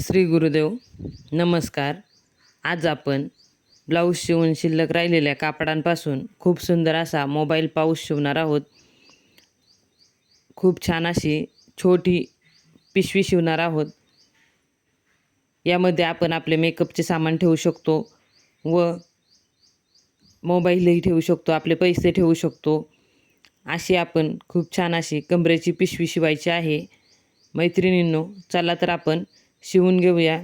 श्री गुरुदेव नमस्कार. आज आपण ब्लाऊज शिवून शिल्लक राहिलेल्या कापडांपासून खूप सुंदर असा मोबाईल पाऊस शिवणार आहोत. खूप छान अशी छोटी पिशवी शिवणार आहोत. यामध्ये आपण आपले मेकअपचे सामान ठेवू शकतो व मोबाईलही ठेवू शकतो आपले पैसे ठेवू शकतो. अशी आपण खूप छान अशी कमरेची पिशवी शिवायची आहे. मैत्रिणींनो चला तर आपण शिवून घेऊया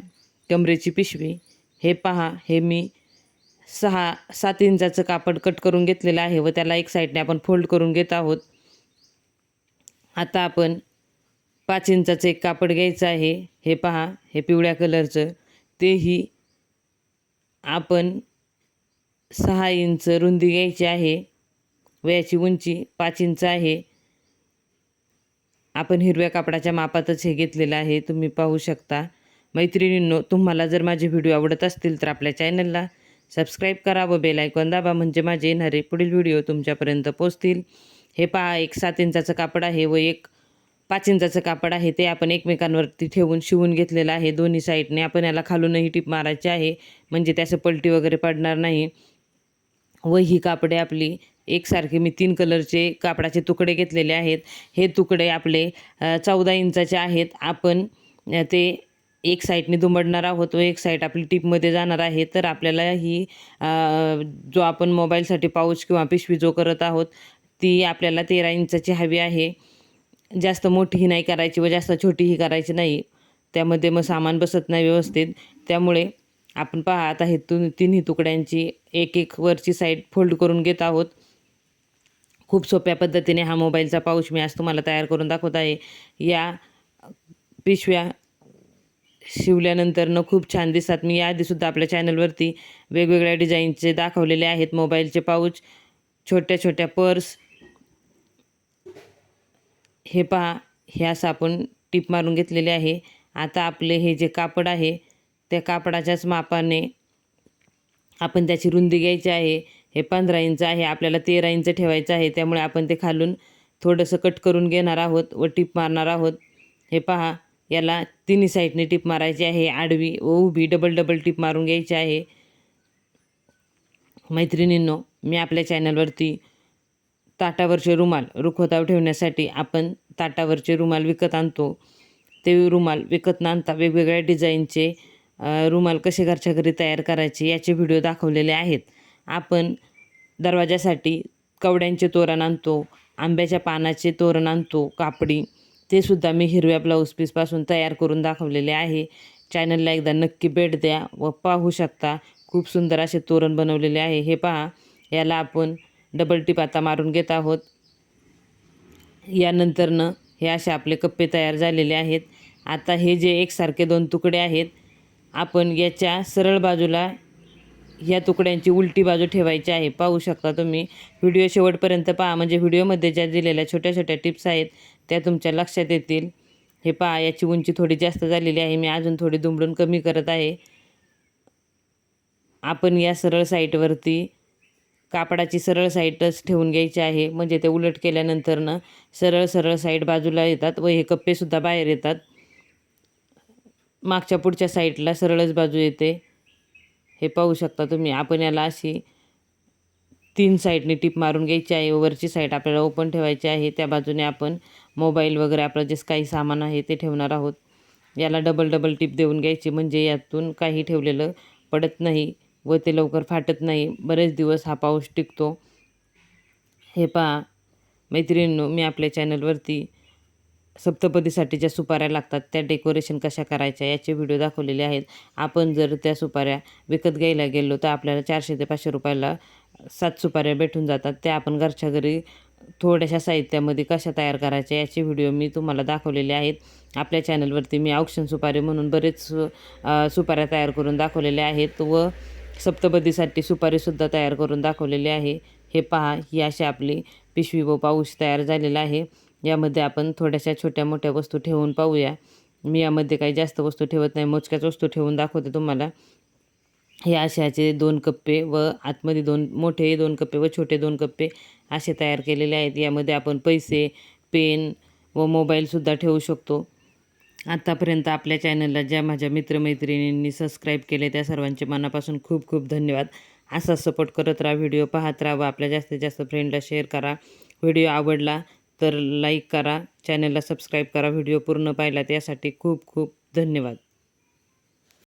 कमरेची पिशवी. हे पहा हे मी सहा सात इंचाचं कापड कट करून घेतलेलं आहे व त्याला एक साईडने आपण फोल्ड करून घेत आहोत. आता आपण पाच इंचाचं एक कापड घ्यायचं आहे. हे पहा हे पिवळ्या कलरचं. तेही आपण सहा इंच रुंदी घ्यायची आहे व याची उंची पाच इंच आहे. आपण हिरव्या कापडाच्या मापातच हे घेतलेलं आहे तुम्ही पाहू शकता. मैत्रिणींनो तुम्हाला जर माझे व्हिडिओ आवडत असतील तर आपल्या चॅनलला सबस्क्राईब करा व बेल आयकॉन दाबा म्हणजे माझे येणारे पुढील व्हिडिओ तुमच्यापर्यंत पोचतील हे पहा एक सात इंचाचं कापड आहे व एक पाच इंचाचं कापड आहे. ते आपण एकमेकांवरती ठेवून शिवून घेतलेलं आहे. दोन्ही साईडने आपण याला खालूनही टीप मारायची आहे. म्हणजे त्याचं पलटी वगैरे पडणार नाही. व ही कापडे आपली एकसारखे मी तीन कलरचे कापडाचे तुकडे घेतलेले आहेत. हे तुकडे आपले चौदा इंचाचे आहेत. आपण ते एक साईडने दुमडणार आहोत व एक साईड आपली टिपमध्ये जाणार आहे. तर आपल्याला ही जो आपण मोबाईलसाठी पाऊच किंवा पिशवी जो करत आहोत ती आपल्याला तेरा इंचाची हवी आहे. जास्त मोठीही नाही करायची व जास्त छोटीही करायची नाही. त्यामध्ये मग सामान बसत नाही व्यवस्थित. त्यामुळे आपण पहा आता हे तु तिन्ही तुकड्यांची एक एक वरची साईड फोल्ड करून घेत आहोत. खूप सोप्या पद्धतीने हा मोबाईलचा पाऊच मी आज तुम्हाला तयार करून दाखवत आहे. या पिशव्या शिवल्यानंतरनं खूप छान दिसतात. मी याआधीसुद्धा आपल्या चॅनलवरती वेगवेगळ्या डिझाईनचे दाखवलेले आहेत. मोबाईलचे पाऊच छोट्या छोट्या पर्स हे पहा हे असं आपण टीप मारून घेतलेले आहे. आता आपले हे जे कापड आहे त्या कापडाच्याच मापाने आपण त्याची रुंदी घ्यायची आहे. हे पंधरा इंच आहे. आपल्याला तेरा इंच ठेवायचं आहे. त्यामुळे आपण ते खालून थोडंसं कट करून घेणार आहोत व टीप मारणार आहोत. हे पहा याला तिन्ही साईडने टीप मारायची आहे. आडवी व उभी डबल डबल टीप मारून घ्यायची आहे. मैत्रिणींनो मी आपल्या चॅनलवरती ताटावरचे रुमाल रुखवताव ठेवण्यासाठी आपण ताटावरचे रुमाल विकत आणतो. ते रुमाल विकत न आणता वेगवेगळ्या डिझाईनचे रुमाल कसे घरच्या घरी तयार करायचे याचे व्हिडिओ दाखवलेले आहेत. आपण दरवाजासाठी कवड्यांचे तोरण आणतो आंब्याच्या पानाचे तोरण आणतो कापडी. ते सुद्धा मी हिरव्या ब्लाऊज पीसपासून तयार करून दाखवलेले आहे. चॅनलला एकदा नक्की भेट द्या व पाहू शकता खूप सुंदर असे तोरण बनवलेले आहे. हे पहा याला आपण डबल टिप आता मारून घेत आहोत. यानंतरनं हे असे आपले कप्पे तयार झालेले आहेत. आता हे जे एकसारखे दोन तुकडे आहेत आपण याच्या सरळ बाजूला ह्या तुकड्यांची उलटी बाजू ठेवायची आहे. पाहू शकता तुम्ही. व्हिडिओ शेवटपर्यंत पहा. म्हणजे व्हिडिओमध्ये ज्या दिलेल्या छोट्या छोट्या टिप्स आहेत त्या तुमच्या लक्षात येतील. हे पहा याची उंची थोडी जास्त झालेली आहे. मी अजून थोडी दुमडून कमी करत आहे. आपण या सरळ साईटवरती कापडाची सरळ साईटच ठेवून घ्यायची आहे. म्हणजे ते उलट केल्यानंतरनं सरळ सरळ साईड बाजूला येतात व हे कप्पेसुद्धा बाहेर येतात. मागच्या पुढच्या साईडला सरळच बाजू येते. हे पाहू शकता तुम्ही. आपण याला अशी तीन साईडने टीप मारून घ्यायची आहे. व वरची साईड आपल्याला ओपन ठेवायची आहे. त्या बाजूने आपण मोबाईल वगैरे आपलं जे काही सामान आहे ते ठेवणार आहोत. याला डबल डबल टीप देऊन घ्यायची. म्हणजे यातून काही ठेवलेलं पडत नाही व ते लवकर फाटत नाही. बरेच दिवस हा पाऊस टिकतो. हे पहा. मैत्रिणींनो मी आपल्या चॅनलवरती सप्तपदीसाठी ज्या सुपाऱ्या लागतात त्या डेकोरेशन कशा करायच्या याचे व्हिडिओ दाखवलेले आहेत. आपण जर त्या सुपाऱ्या विकत घ्यायला गेलो तर आपल्याला चारशे ते पाचशे रुपयाला सात सुपाऱ्या भेटून जातात. त्या आपण घरच्या घरी थोड्याशा साहित्यामध्ये कशा तयार करायच्या याचे व्हिडिओ मी तुम्हाला दाखवलेले आहेत. आपल्या चॅनलवरती मी औक्षण सुपारी म्हणून बरेच सुपाऱ्या तयार करून दाखवलेल्या आहेत व सप्तपदीसाठी सुपारीसुद्धा तयार करून दाखवलेली आहे. हे पहा ही अशी आपली पिशवी व पाऊस तयार झालेला आहे. यामध्ये आपण थोड्याशा छोट्या मोठ्या वस्तू ठेवून पाहूया. मी यामध्ये काही जास्त वस्तू ठेवत नाही. मोजक्याच वस्तू ठेवून दाखवते तुम्हाला. हे असे दोन कप्पे व आतमध्ये दोन मोठे दोन कप्पे व छोटे दोन कप्पे असे तयार केलेले आहेत. यामध्ये आपण पैसे पेन व मोबाईलसुद्धा ठेवू शकतो. आत्तापर्यंत आपल्या चॅनलला ज्या माझ्या मित्रमैत्रिणींनी सबस्क्राईब केले त्या सर्वांचे मनापासून खूप खूप धन्यवाद. असा सपोर्ट करत राहा व्हिडिओ पाहत राहा व आपल्या जास्तीत जास्त फ्रेंडला शेअर करा. व्हिडिओ आवडला तर लाईक करा चॅनलला सबस्क्राईब करा व्हिडिओ पूर्ण पाहिला त्यासाठी खूप खूप धन्यवाद.